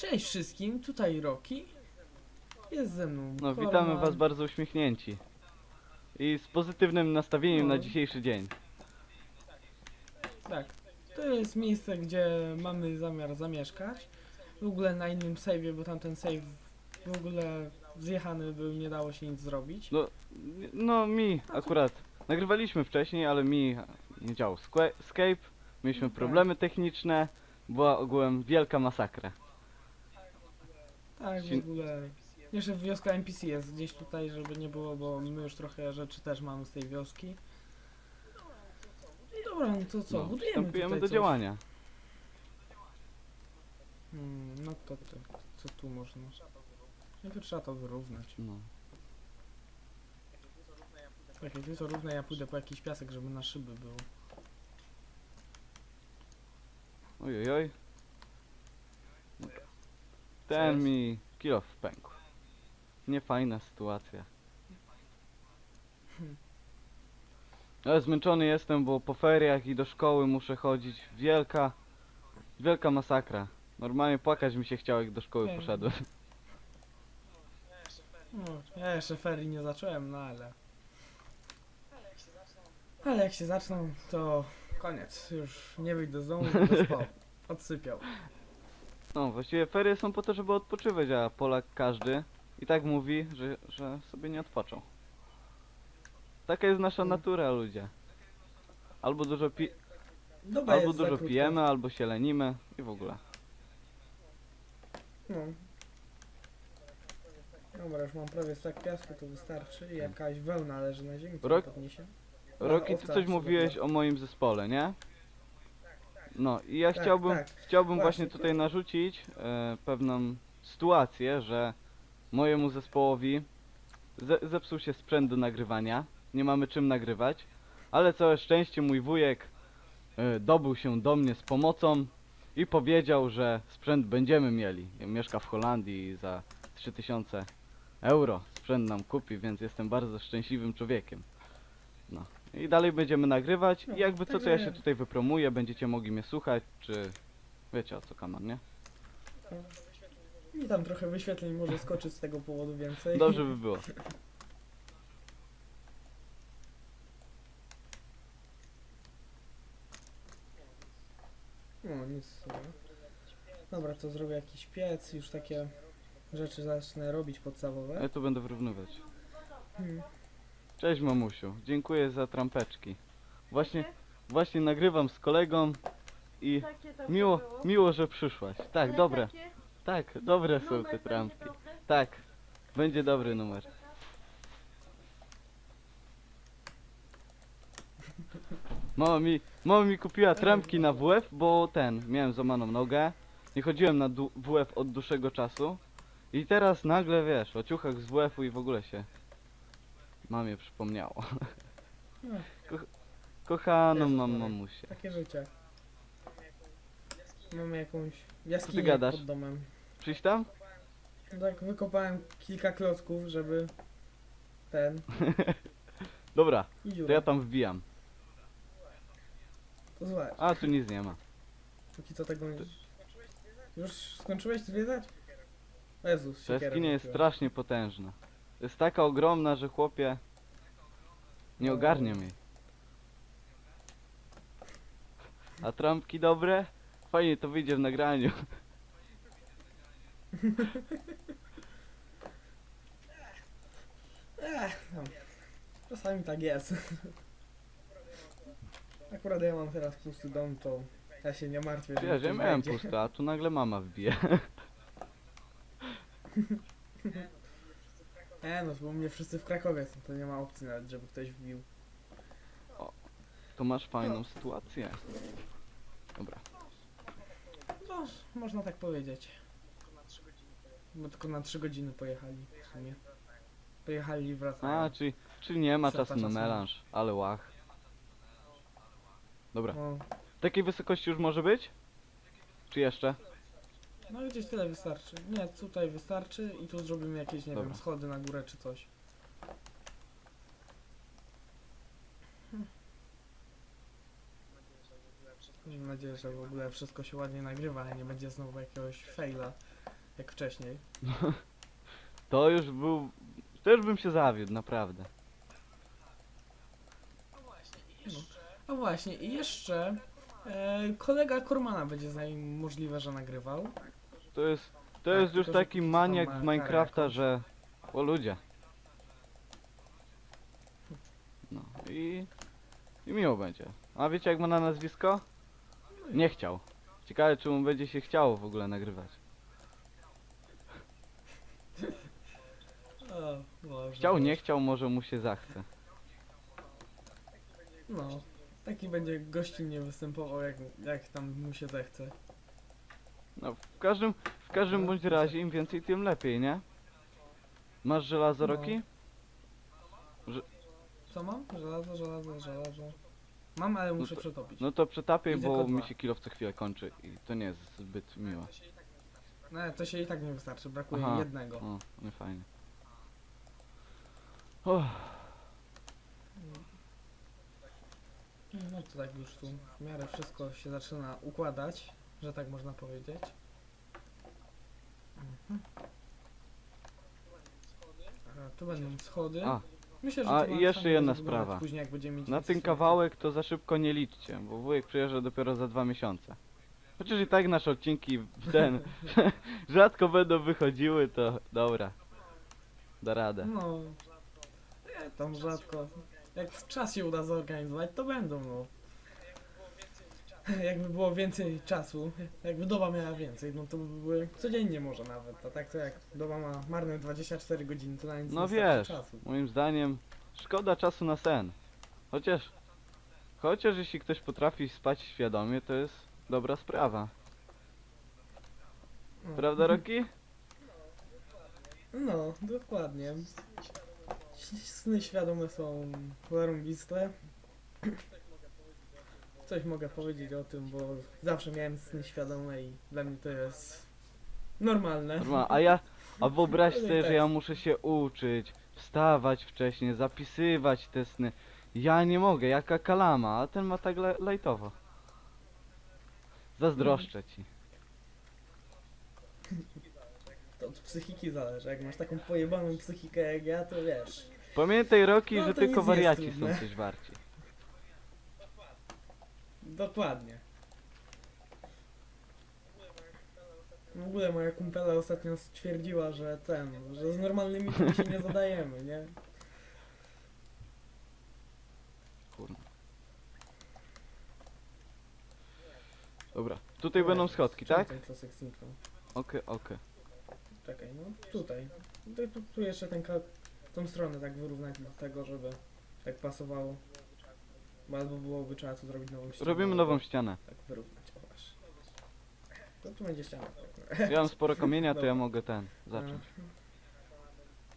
Cześć wszystkim, tutaj Roki. Jest ze mną. No, Korman. witamy was bardzo uśmiechnięci. I z pozytywnym nastawieniem No. na dzisiejszy dzień. Tak. To jest miejsce, gdzie mamy zamiar zamieszkać. W ogóle na innym save'ie, bo tamten save w ogóle zjechany był, nie dało się nic zrobić. No, no mi akurat. Nagrywaliśmy wcześniej, ale mi nie działał Sque- Skype. Mieliśmy Tak. problemy techniczne. Była ogółem wielka masakra. Tak, w ogóle. Jeszcze wioska NPC jest gdzieś tutaj, żeby nie było, bo my już trochę rzeczy też mamy z tej wioski. I dobra, no to co, No, budujemy przystępujemy tutaj do coś. działania. Hmm, no to, to co tu można? Najpierw trzeba to wyrównać. No. Tak, jak jest to równe, ja pójdę po jakiś piasek, żeby na szyby było. Oj, oj. Ten jest? mi kilo pękł. Niefajna sytuacja. Ale zmęczony jestem, bo po feriach i do szkoły muszę chodzić. Wielka, wielka masakra. Normalnie płakać mi się chciało, jak do szkoły Nie. poszedłem. No, ja jeszcze ferii nie zacząłem, no ale... Ale jak się zaczną, to koniec. Już nie wyjdę z domu, będę spał. Odsypiał. No, właściwie ferie są po to, żeby odpoczywać, a Polak każdy i tak mówi, że, że sobie nie odpoczął. Taka jest nasza Mm. natura, ludzie. Albo dużo, pi Doba albo jest za dużo krótka. pijemy, albo się lenimy i w ogóle. No. Dobra, już mam prawie stak piasku, to wystarczy. I jakaś wełna leży na ziemi, to Rok- podniesie. Roki, ty owca coś mówiłeś o moim zespole, nie? No i ja Tak, chciałbym, tak. chciałbym Właśnie, tutaj narzucić e, pewną sytuację, że mojemu zespołowi ze zepsuł się sprzęt do nagrywania, nie mamy czym nagrywać, ale całe szczęście mój wujek e, dobył się do mnie z pomocą i powiedział, że sprzęt będziemy mieli. Mieszka w Holandii i za 3000 euro sprzęt nam kupi, więc jestem bardzo szczęśliwym człowiekiem. No. I dalej będziemy nagrywać No, i jakby co, to ja się tutaj wypromuję, będziecie mogli mnie słuchać, czy wiecie o co kaman, nie? I tam trochę wyświetleń może skoczyć z tego powodu więcej. Dobrze by było. No, nic sobie. Dobra, to zrobię jakiś piec, już takie rzeczy zacznę robić podstawowe. Ja tu będę wyrównywać. Hmm. Cześć mamusiu, dziękuję za trampeczki. Właśnie, właśnie nagrywam z kolegą i Takie miło, było. miło, że przyszłaś. Tak, Ale dobre, takie tak, dobre są numer te będzie trampki. dobry? Tak, będzie dobry numer. Mama mi, mama mi kupiła trampki na WF, bo ten, miałem złamaną nogę. Nie chodziłem na du- WF od dłuższego czasu. I teraz nagle, wiesz, o ciuchach z WF-u i w ogóle się mamie przypomniało. No, Kochaną Jezus mam Maria. mamusię. takie życie. Mamy jakąś jaskinię gadasz? pod domem. Przyjść tam? Tak, wykopałem kilka klocków, żeby ten Dobra, i dziurę. to ja tam wbijam. To zobacz, A, tu nic nie ma. póki co tego nie... Już skończyłeś zwiedzać? Jezus, Ta jaskinia jest strasznie potężna. Jest taka ogromna, że chłopie nie No. ogarniam jej. A trampki dobre? Fajnie to wyjdzie w nagraniu. Ech, tam. Czasami tak jest. Akurat ja mam teraz pusty dom, to ja się nie martwię, że Ja, ktoś że miałem wejdzie. a tu nagle mama wbije. E, no to bo mnie wszyscy w Krakowie są, to nie ma opcji nawet, żeby ktoś wbił. To masz fajną sytuację. Dobra. No, można tak powiedzieć. Bo tylko na 3 godziny pojechali w sumie. Pojechali i wracają. A, czyli, czyli nie ma Strata czasu na czasu. melanż, ale łach. Dobra. No, Takiej wysokości już może być? Czy jeszcze? No gdzieś tyle wystarczy. Nie, tutaj wystarczy i tu zrobimy jakieś, nie Dobra. wiem, schody na górę czy coś. Mam nadzieję, że w ogóle wszystko się ładnie nagrywa, a nie będzie znowu jakiegoś faila. jak wcześniej. To już był... Też bym się zawiódł, naprawdę. A właśnie, i jeszcze e, kolega Kormana będzie z nami możliwe, że nagrywał. To jest... To Tak, jest już taki maniak ma z Minecrafta, że... O ludzie. No i... I miło będzie. A wiecie jak ma na nazwisko? Nie chciał. Ciekawe czy mu będzie się chciało w ogóle nagrywać. O, Boże, Chciał, nie chciał, może mu się zachce. No, taki będzie gościnnie występował, jak, jak tam mu się zechce. No w każdym... W każdym No, bądź razie im więcej tym lepiej, nie? Masz żelazo, No. Roki? Co mam? Żelazo, żelazo, żelazo. Mam, ale muszę to- przetopić. No to przetapiaj, I bo mi się kilo co chwilę kończy i to nie jest zbyt miłe. No, to się i tak nie wystarczy, brakuje Aha. jednego. O, nie fajnie. Oh, No to tak już tu w miarę wszystko się zaczyna układać, że tak można powiedzieć. Mhm. A, tu będą schody. a, Myślę, że a to i ma jeszcze jedna wyglądać sprawa. Później jak będziemy mieć na ten kawałek to za szybko nie liczcie, bo wujek przyjeżdża dopiero za dwa miesiące. Chociaż i tak nasze odcinki w ten rzadko będą wychodziły, to dobra. Da radę. No. Nie, tam rzadko. Jak w czas się uda zorganizować, to będą, no. Jakby było więcej czasu, jakby doba miała więcej, no to by były codziennie może nawet. A tak to jak doba ma marne 24 godziny, to na nic No nie starczy wiesz, czasu. moim zdaniem szkoda czasu na sen. Chociaż, chociaż jeśli ktoś potrafi spać świadomie, to jest dobra sprawa. No. Prawda, Roki? No, dokładnie. Sny świadome są zarąbiste. Coś mogę powiedzieć o tym, bo zawsze miałem sny świadome i dla mnie to jest normalne. Norma- A ja, a wyobraź sobie, że ja muszę się uczyć, wstawać wcześniej, zapisywać te sny. Ja nie mogę, jaka kalama, a ten ma tak le- lajtowo. Zazdroszczę ci. To od psychiki zależy. Jak masz taką pojebaną psychikę jak ja, to wiesz. Pamiętaj, Roki, No że to tylko nic nie jest wariaci są trudne. coś warci. Dokładnie. W ogóle moja kumpela ostatnio stwierdziła, że ten, że z normalnymi ludźmi się nie zadajemy, nie? Kurna. Dobra, tutaj będą schodki, tak? Czekaj, zniknął. Okej, okej. Czekaj, no tutaj. Tu, tu, tu jeszcze ten ka- tą stronę tak wyrównać do tego, żeby tak pasowało. Bo albo byłoby trzeba tu zrobić nową ścianę. Robimy nową ścianę. Tak wyrównać, o właśnie. To tu będzie ściana. Tak. Ja mam sporo kamienia, to ja mogę ten, zacząć. E,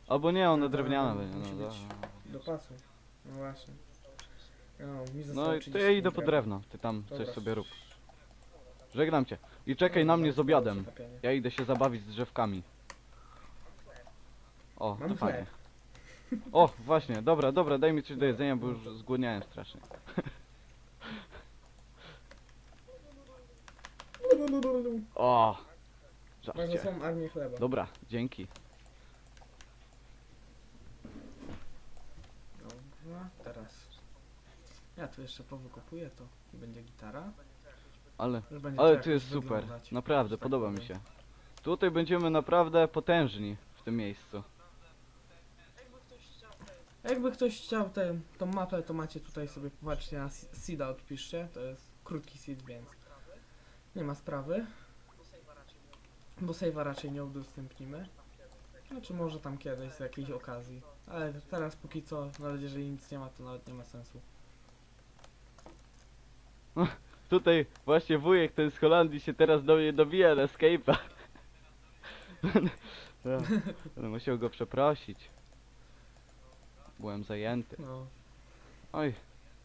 Albo nie, one No to drewniane musi no być. dobra. Do pasu. No właśnie. No, mi No i to 30 ja idę po drewno, ty tam coś Dobra. sobie rób. Żegnam cię. I czekaj No, na mnie z obiadem. Ja idę się zabawić z drzewkami. O, Mam to fajnie. chleb. O, właśnie, dobra, dobra, daj mi coś do jedzenia, bo już zgłodniałem strasznie. O! Bardzo Żarcie. armię chleba. Dobra, dzięki. Dobra, teraz. Ja tu jeszcze powykopuję to. Będzie gitara. Ale, Już będzie ale to tu jest super. wyglądać, Naprawdę, że tak podoba mi powiem. się. Tutaj będziemy naprawdę potężni w tym miejscu. Jakby ktoś chciał tę tą mapę, to macie tutaj sobie, popatrzcie na se- seeda odpiszcie, to jest krótki seed, więc nie ma sprawy. Bo save'a raczej nie udostępnimy. Znaczy może tam kiedyś z jakiejś okazji. Ale teraz póki co, nawet jeżeli nic nie ma, to nawet nie ma sensu. Tutaj właśnie wujek ten z Holandii się teraz do mnie dobija na Skype'a. Ja, Będę musiał go przeprosić. Byłem zajęty. No, Oj,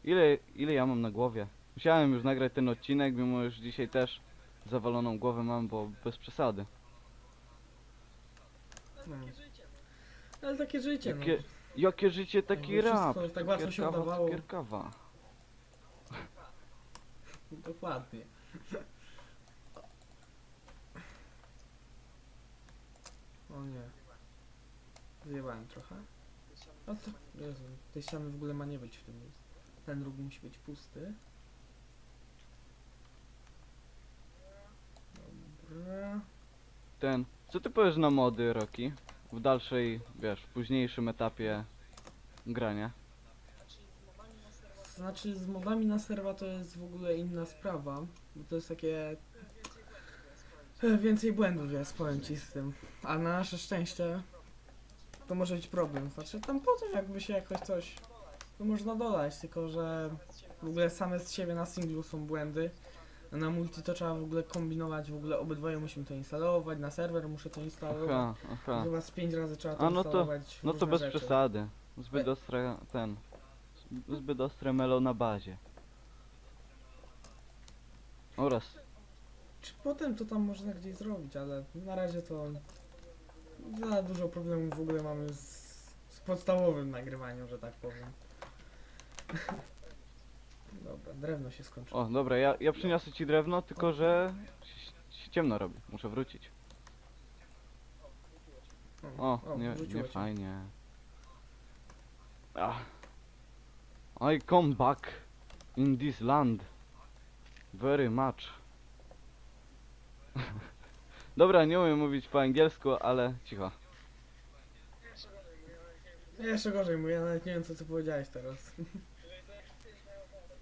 ile, ile ja mam na głowie? Musiałem już nagrać ten odcinek, mimo już dzisiaj też zawaloną głowę mam, bo bez przesady. no. Ale takie życie, Jakie, jakie życie, taki Jakby rap. wszystko tak łatwo się cukierkawa, udawało. cukierkawa. no. Dokładnie. O nie. Zjebałem trochę. No to, Jezu, tej ściany w ogóle ma nie być w tym miejscu. Ten róg musi być pusty. Dobra. Ten. Co ty powiesz na mody, Roki? W dalszej, wiesz, w późniejszym etapie grania. Znaczy z modami na serwa to jest w ogóle inna sprawa, bo to jest takie... Więcej błędów jest, powiem ci z tym. A na nasze szczęście to może być problem. Znaczy tam potem jakby się jakoś coś... To można dodać, tylko że w ogóle same z siebie na singlu są błędy. Na multi to trzeba w ogóle kombinować, w ogóle obydwoje musimy to instalować, na serwer muszę to instalować. Aha, aha. Chyba z pięć razy trzeba to A, no to- instalować. No to różne bez rzeczy. przesady. Zbyt ostre, ten. Zbyt ostre melo na bazie. Oraz. Czy potem to tam można gdzieś zrobić, ale na razie to za dużo problemów w ogóle mamy z, z podstawowym nagrywaniem, że tak powiem. Dobra, drewno się skończyło. O, dobra, ja, ja przyniosę ci drewno, tylko że się, się ciemno robi. Muszę wrócić. O, nie, nie fajnie. Ah. I come back in this land very much. Dobra, nie umiem mówić po angielsku, ale cicho. Ja jeszcze gorzej mówię, ja nawet nie wiem co ty powiedziałeś teraz.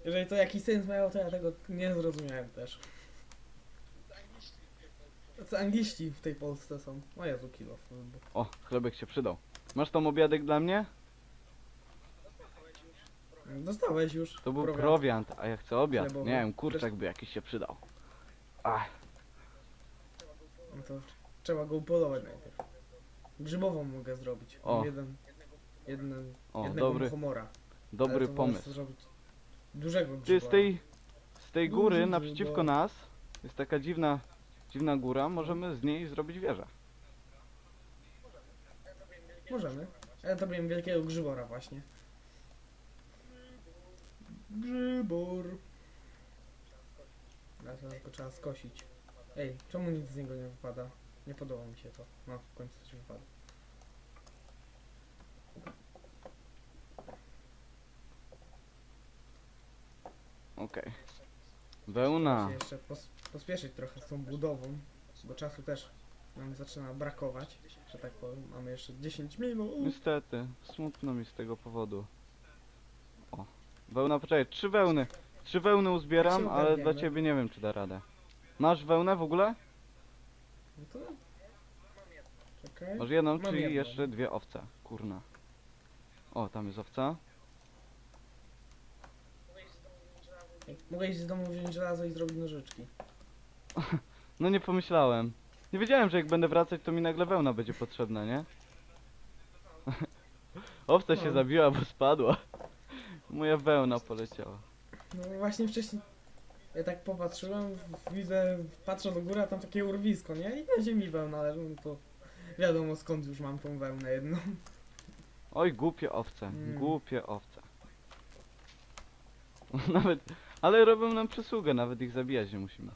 Jeżeli to jakiś sens miało, to ja tego nie zrozumiałem też. Co angliści w tej Polsce są? O Jezu, kilo. O, chlebek się przydał. Masz tam obiadek dla mnie? Dostałeś już. To był prowiant. prowiant, a ja chcę obiad. Chlebowy. Nie wiem, kurczak by jakiś się przydał. Ach, No to trzeba go upolować najpierw. Grzybową mogę zrobić. O. Mam Jeden, jeden, o, jednego dobry, muchomora. Ale dobry to wolę pomysł. Zrobić dużego grzyba. Ty z tej, z tej góry Duży naprzeciwko grzyba. nas jest taka dziwna, dziwna góra, możemy z niej zrobić wieżę. Możemy. Ja zrobiłem wielkiego grzybora właśnie. Grzybor. Teraz go trzeba skosić. Ej, czemu nic z niego nie wypada? Nie podoba mi się to. No, w końcu coś wypada. Okej. Wełna. Muszę jeszcze pos pospieszyć trochę z tą budową, bo czasu też nam zaczyna brakować, że tak powiem. Mamy jeszcze 10 minut. Niestety, smutno mi z tego powodu. O, wełna, poczekaj, trzy wełny. Trzy wełny uzbieram, się ale dla ogarniemy. ciebie nie wiem, czy da radę. Masz wełnę w ogóle? No to... Czekaj. Masz jedną, Mam czyli jedną. jeszcze dwie owce. Kurna. O, tam jest owca. Mogę iść z domu wziąć żelazo i zrobić nożyczki. No nie pomyślałem. Nie wiedziałem, że jak będę wracać, to mi nagle wełna będzie potrzebna, nie? Owca się No. zabiła, bo spadła. Moja wełna poleciała. No właśnie wcześniej... Ja tak popatrzyłem, widzę, patrzę do góry, a tam takie urwisko, nie? I na ziemi wełna leży, no to wiadomo skąd już mam tą wełnę jedną. Oj, głupie owce, Mm. głupie owce. Nawet, ale robią nam przysługę, nawet ich zabijać nie musimy.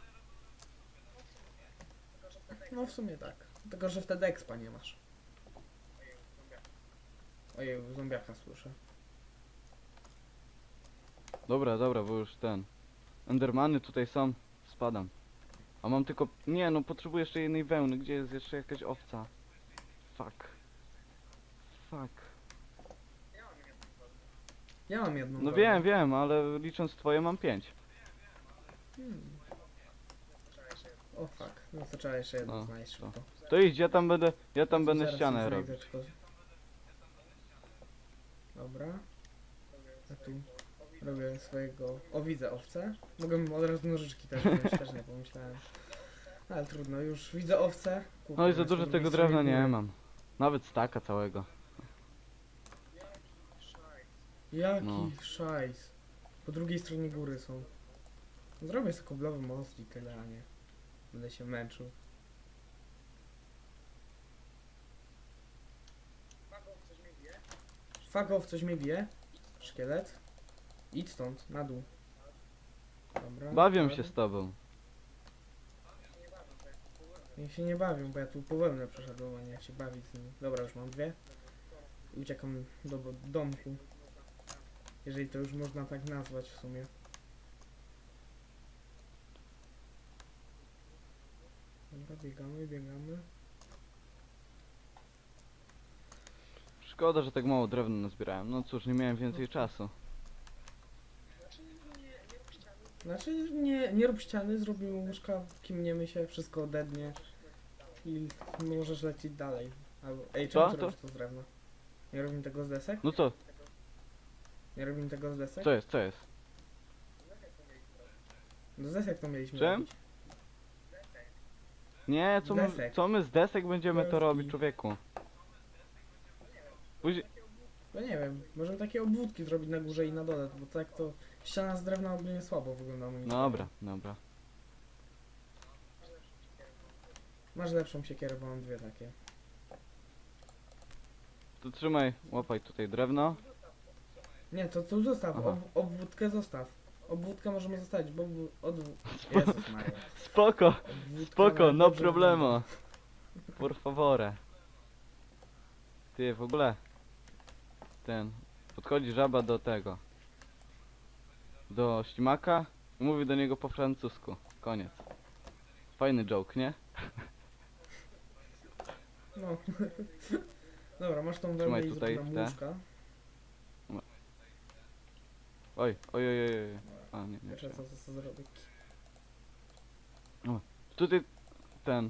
No w sumie tak. Tylko, że wtedy expa nie masz. Ojej, zombiaka słyszę. Dobra, dobra, bo już ten. Endermany tutaj są, spadam. A mam tylko, nie no, potrzebuję jeszcze jednej wełny, gdzie jest jeszcze jakaś owca? Fuck. Fuck. Ja mam jedną No wiem, wiem, ale licząc twoje mam pięć. Hmm. O fuck, no to trzeba jeszcze jedną No, znaleźć to. szybko. To idź, ja tam będę, ja tam będę Zaraz ścianę znajdę, robić. tylko- Dobra. Ja tu robię swojego... O, widzę owcę. Mogę od razu nożyczki też wziąć, też nie pomyślałem. Ale trudno, już widzę. Kupię No i za dużo tego drewna nie mam. Nawet staka całego. Jaki No. szajs. Po drugiej stronie góry są. Zrobię sobie koblowy most i tyle, a nie. Będę się męczył. Fuck off, coś mnie bije. Szkielet. Idź stąd, na dół. Dobra. Bawią dobra. się z tobą. Niech się nie bawią, bo ja tu po wełnę przeszedłem, a nie jak się bawić z nimi. Dobra, już mam dwie. I uciekam do domku. Jeżeli to już można tak nazwać w sumie. Dobra, biegamy, biegamy. Szkoda, że tak mało drewna nazbierałem. No cóż, nie miałem więcej czasu. Znaczy nie, nie rób ściany, zrobimy łóżka, kimniemy się, wszystko odednie i możesz lecieć dalej. Albo, ej, czemu Co? ty To- robisz to z drewna? Nie robimy tego z desek? No co? Nie robimy tego z desek? Co jest, co jest? No z desek to mieliśmy Czym? robić. Nie, co my, Desek. co my z desek będziemy to Deski. robić, człowieku? Później... No nie wiem, możemy takie obwódki zrobić na górze i na dole, bo tak to ściana z drewna ogólnie słabo wygląda moim Dobra, zdaniem. dobra. Masz lepszą siekierę, bo mam dwie takie. To trzymaj, łapaj tutaj drewno. Nie, to tu zostaw, Aha. ob, obwódkę zostaw. Obwódkę możemy zostawić, bo obwó- odwó... Jezus Maria. Spoko, Obwódka spoko, nawet no dobrze problemo. Por favore. Ty, w ogóle... Ten... Podchodzi żaba do tego. Do ślimaka i mówi do niego po francusku. Koniec. Fajny joke, nie? No. Dobra, masz tą Trzymaj wełnę i tutaj nam te. łóżka. Oj, oj, oj, oj, oj. A, nie, nie. Czekaj. co, co, co zrobić? Tutaj ten.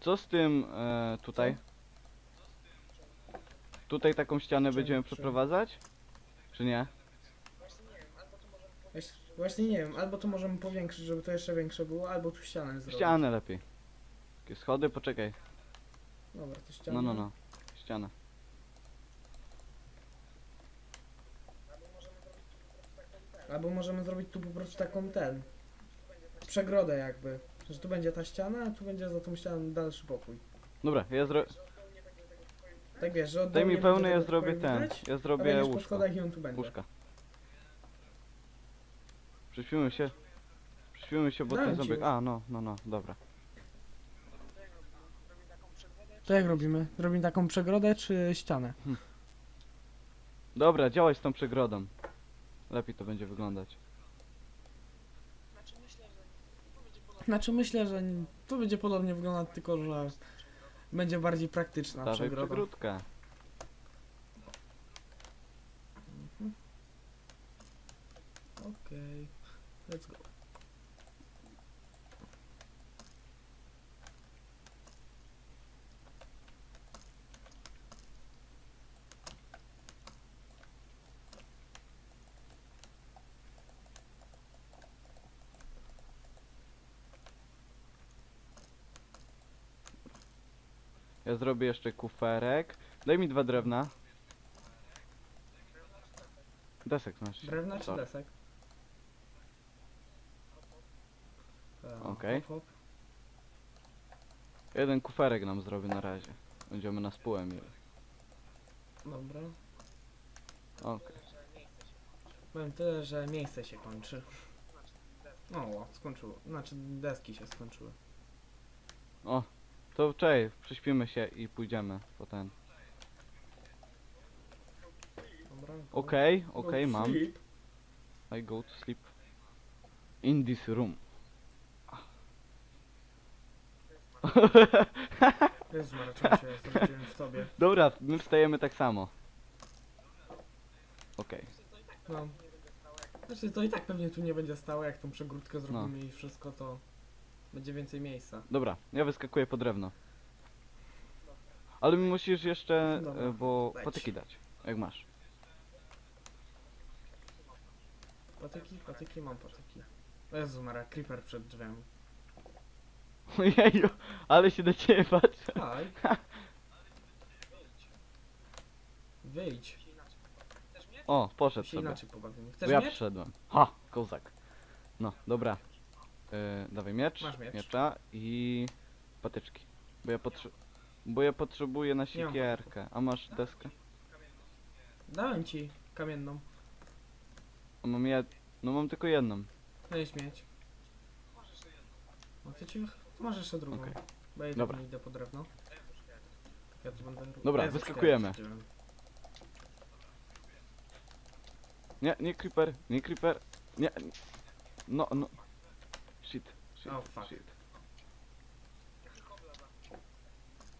Co z tym e, tutaj? Tutaj taką ścianę będziemy przeprowadzać? Czy nie? Właśnie, nie wiem, albo to możemy powiększyć, żeby to jeszcze większe było, albo tu ścianę zrobić. Ścianę lepiej. Takie schody, poczekaj. Dobra, to ścianę. No, no, no. Ścianę. Albo możemy zrobić tu po prostu taką ten. Przegrodę jakby. Że tu będzie ta ściana, a tu będzie za tą ścianą dalszy pokój. Dobra, ja zro... Tak wiesz, że od Daj mi pełny, ja zrobię ten. Ja zrobię będziesz po łóżko. schodach i on tu będzie. Łóżka. Przyśpimy się. Przyśpimy się, bo Dałem ten ci. A, no, no, no, dobra. To jak robimy? Robimy taką przegrodę czy ścianę? Dobra, działaj z tą przegrodą. Lepiej to będzie wyglądać. Znaczy myślę, że n- to będzie podobnie wyglądać, tylko że będzie bardziej praktyczna Dawaj przegroda. przegródkę. Okej, let's go. Ja zrobię jeszcze kuferek. Daj mi dwa drewna. Desek znaczy. Drewna czy Sorry. desek? E, Okej. hop, hop. Jeden kuferek nam zrobię na razie. Będziemy na spółę mieli. Dobra. Okej. Powiem tyle, że miejsce się kończy. O, skończyło. Znaczy deski się skończyły. O, to czej, prześpimy się i pójdziemy po ten. Dobra. go- Okej, mam. I go to sleep. In this room. Jezu, Mara, czemu się zrobiłem w tobie? Dobra, my wstajemy tak samo. Okej. No. Znaczy to i tak pewnie tu nie będzie stało, jak tą przegródkę No. zrobimy i wszystko, to będzie więcej miejsca. Dobra, ja wyskakuję po drewno. Ale mi musisz jeszcze, Dobra, e, bo leć. patyki dać. Jak masz. Patyki, patyki, mam patyki. Jezu, Mara, creeper przed drzwiami. Ojeju, ale się do ciebie patrzę. Haj. Wyjdź. O, poszedł Się sobie. inaczej pobawimy. Bo Chcesz ja miecz? przyszedłem. Ha, kozak. No, dobra. E, dawaj miecz, Masz miecz. miecza i patyczki. Bo ja potrze bo ja potrzebuję na mam siekierkę. A masz deskę? Dałem ci kamienną. A mam jed... No mam tylko jedną. Weź mieć. No to ci... Masz jeszcze drugą. Okej. Bo ja Dobra. nie idę po drewno. Ja tu będę... Dobra, Jezus, wyskakujemy. ja. Nie, nie creeper, nie creeper. Nie. nie. No, no. Shit. shit Oh, fuck. shit.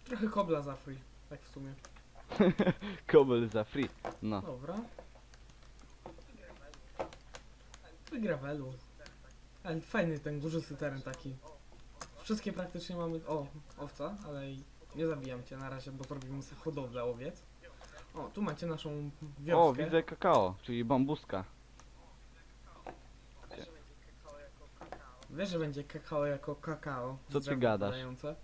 Trochę kobla za free, tak w sumie. Kobel za free. No. Dobra. I gravelu. Ale fajny ten górzysty teren taki. Wszystkie praktycznie mamy... O, owca, ale nie zabijam cię na razie, bo zrobimy sobie hodowlę owiec. O, tu macie naszą wioskę. O, widzę kakao, czyli bambuska. Wiesz, że będzie kakao jako kakao. Co ty gadasz? wypadające?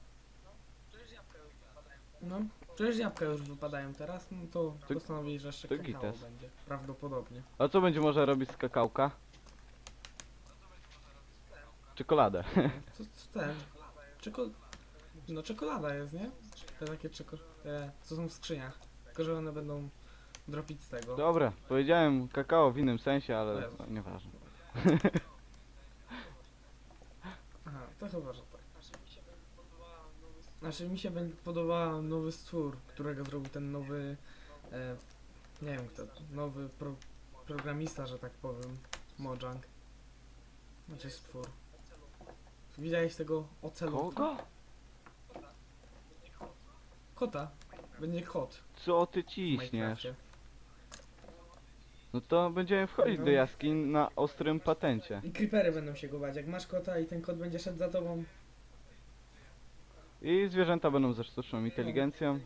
No, przecież jabłka już wypadają teraz, no to, To- postanowili, że jeszcze to kakao gites. będzie. Prawdopodobnie. A co będzie można robić z kakałka? Czekoladę. Co, co ten? Czeko... No czekolada jest, nie? Te takie czeko... Te, co są w skrzyniach. Tylko, że one będą dropić z tego. Dobra, powiedziałem kakao w innym sensie, ale Jezu. no, nieważne. Aha, to chyba, że tak. Znaczy mi się będzie podobał nowy stwór, którego zrobił ten nowy... E, nie wiem kto, nowy pro, programista, że tak powiem. Mojang. Znaczy stwór. Widziałeś tego ocelotka? Kogo? Kota. Będzie kot Co ty w ciśniesz? Minecrafcie. No to będziemy wchodzić No. do jaskiń na ostrym patencie. I creepery będą się go bać. Jak masz kota i ten kot będzie szedł za tobą, I zwierzęta będą ze sztuczną inteligencją.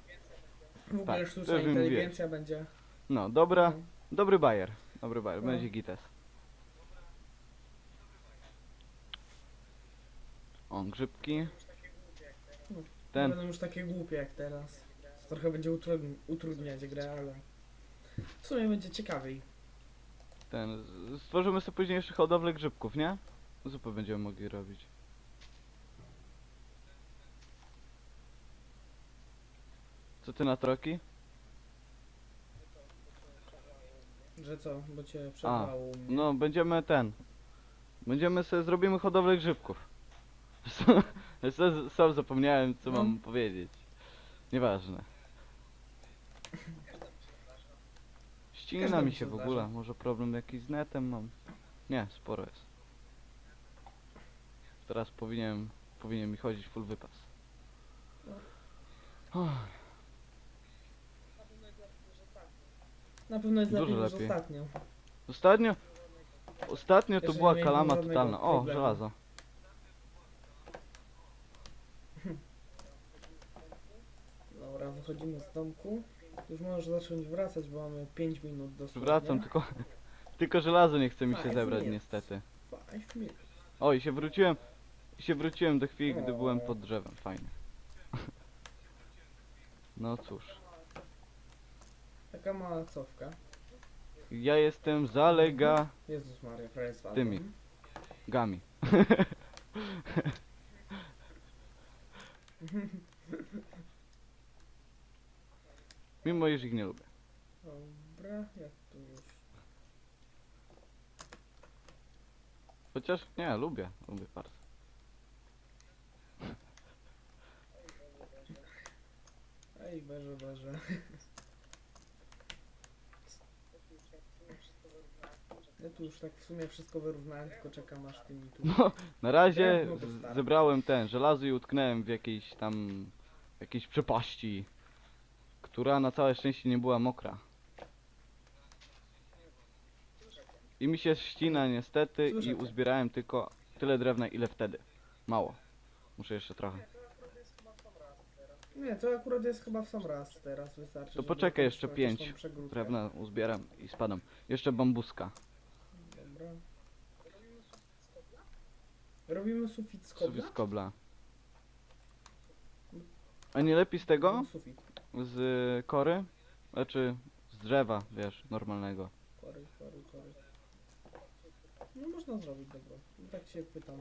w ogóle Tak, sztuczna mi inteligencja będzie. No, dobra, No. dobry bajer. Dobry bajer, No. będzie gites. O, grzybki. Nie Ten, będą już takie głupie jak teraz. To trochę będzie utrudni- utrudniać grę, ale w sumie będzie ciekawiej. ten. Stworzymy sobie później jeszcze hodowlę grzybków, nie? Zupę będziemy mogli robić. Co ty na troki? Że co, bo cię przerwało u mnie. No, będziemy ten. Będziemy sobie, zrobimy hodowlę grzybków. Sam- Sam zapomniałem, co No. mam powiedzieć. Nieważne. Ścina Każdemu mi się się w zdarza. ogóle. Może problem jakiś z netem mam. Nie, sporo jest. Teraz powinien, powinien mi chodzić full wypas. Na pewno jest Dużo lepiej niż lepiej. ostatnio. Ostatnio, ostatnio to Jeszcze była nie mieliśmy kalama żadnego totalna. O, problemu. żelazo. Dobra, wychodzimy z domku. Już możesz zacząć wracać, bo mamy 5 minut do Wracam, tylko, tylko żelazo nie chce mi się Five zebrać minutes. niestety. 5 minut. O, i się wróciłem, się wróciłem do chwili, gdy byłem pod drzewem. Fajnie. No cóż. Taka mała cofka. Ja jestem zalega Jezus Maria, prawie spadłem. Tymi. gami. Mimo iż ich nie lubię. Dobra, jak tu już. Chociaż nie, lubię, lubię bardzo. Ej, Boże, Boże. Ja tu już tak w sumie wszystko wyrównałem, tylko czekam aż ty mi tu... No, na razie z- zebrałem ten żelazo i utknąłem w jakiejś tam jakiejś przepaści, która na całe szczęście nie była mokra. I mi się ścina niestety i uzbierałem tylko tyle drewna ile wtedy. Mało. Muszę jeszcze trochę. Nie, to akurat jest chyba w sam raz teraz wystarczy. To żeby poczekaj jeszcze jakąś pięć przegródkę. Drewna uzbieram i spadam. Jeszcze bambuska. Dobra. Robimy sufit z Sufit kobla? z kobla. A nie lepiej z tego? Sufit. Z kory? Znaczy z drzewa, wiesz, normalnego. Kory, kory, kory. No można zrobić, dobra. No Tak się pytam.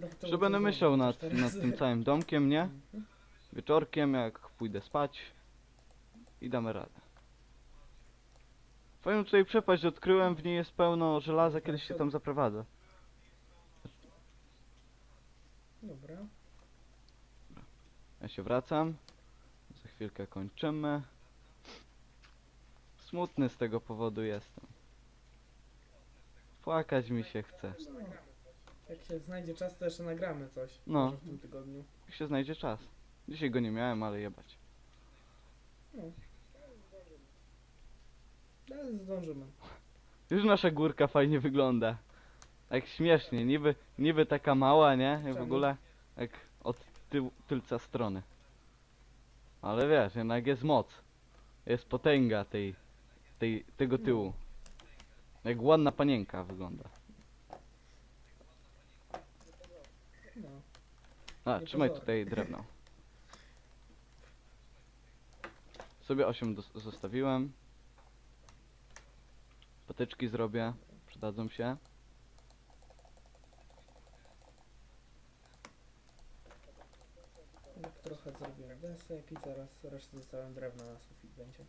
Tak to Że będę myślał nad, teraz? nad tym całym domkiem, nie? Mhm. Wieczorkiem, jak pójdę spać. I damy radę. Fajną tutaj przepaść odkryłem, w niej jest pełno żelaza, kiedyś się tam zaprowadza. Dobra. Ja się wracam. Chwilkę kończymy. Smutny z tego powodu jestem. Płakać mi się chce. No. Jak się znajdzie czas, to jeszcze nagramy coś. No. Może w tym tygodniu. Jak się znajdzie czas. Dzisiaj go nie miałem, ale jebać. Ale zdążymy. Już nasza górka fajnie wygląda. Tak śmiesznie, niby, niby taka mała, nie? I w ogóle jak od tył, tylca strony. Ale wiesz, jednak jest moc. Jest potęga tej, tej, tego tyłu. Jak ładna panienka wygląda. No. A, Nie trzymaj tutaj drewno. Sobie 8 dos- zostawiłem. Patyczki zrobię, przydadzą się. Tak trochę zrobiłem desek i zaraz resztę zostawiam drewna na sufit będzie.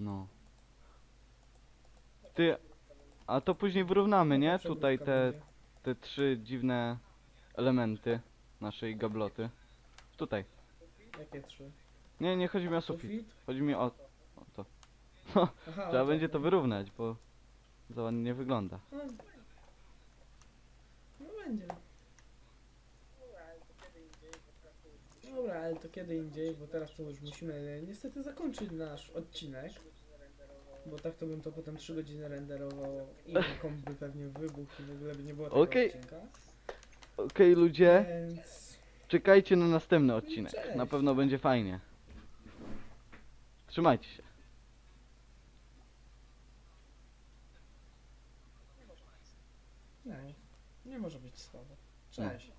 No. Ty, a to później wyrównamy, nie? Przegródka Tutaj te, będzie. te trzy dziwne elementy naszej gabloty. Tutaj. Jakie trzy? Nie, nie chodzi mi o sufit. Sufit? Chodzi mi o, o to. Aha, Trzeba o będzie to wyrównać, bo za ładnie nie wygląda. No, no będzie. Dobra, ale to kiedy indziej, bo teraz to już musimy niestety zakończyć nasz odcinek. Bo tak to bym to potem 3 godziny renderował i komp by pewnie wybuchł i w ogóle by nie było tego Okej. odcinka. Okej ludzie, Więc czekajcie na następny odcinek. Cześć. Na pewno będzie fajnie. Trzymajcie się. No, nie może być słabo. Cześć.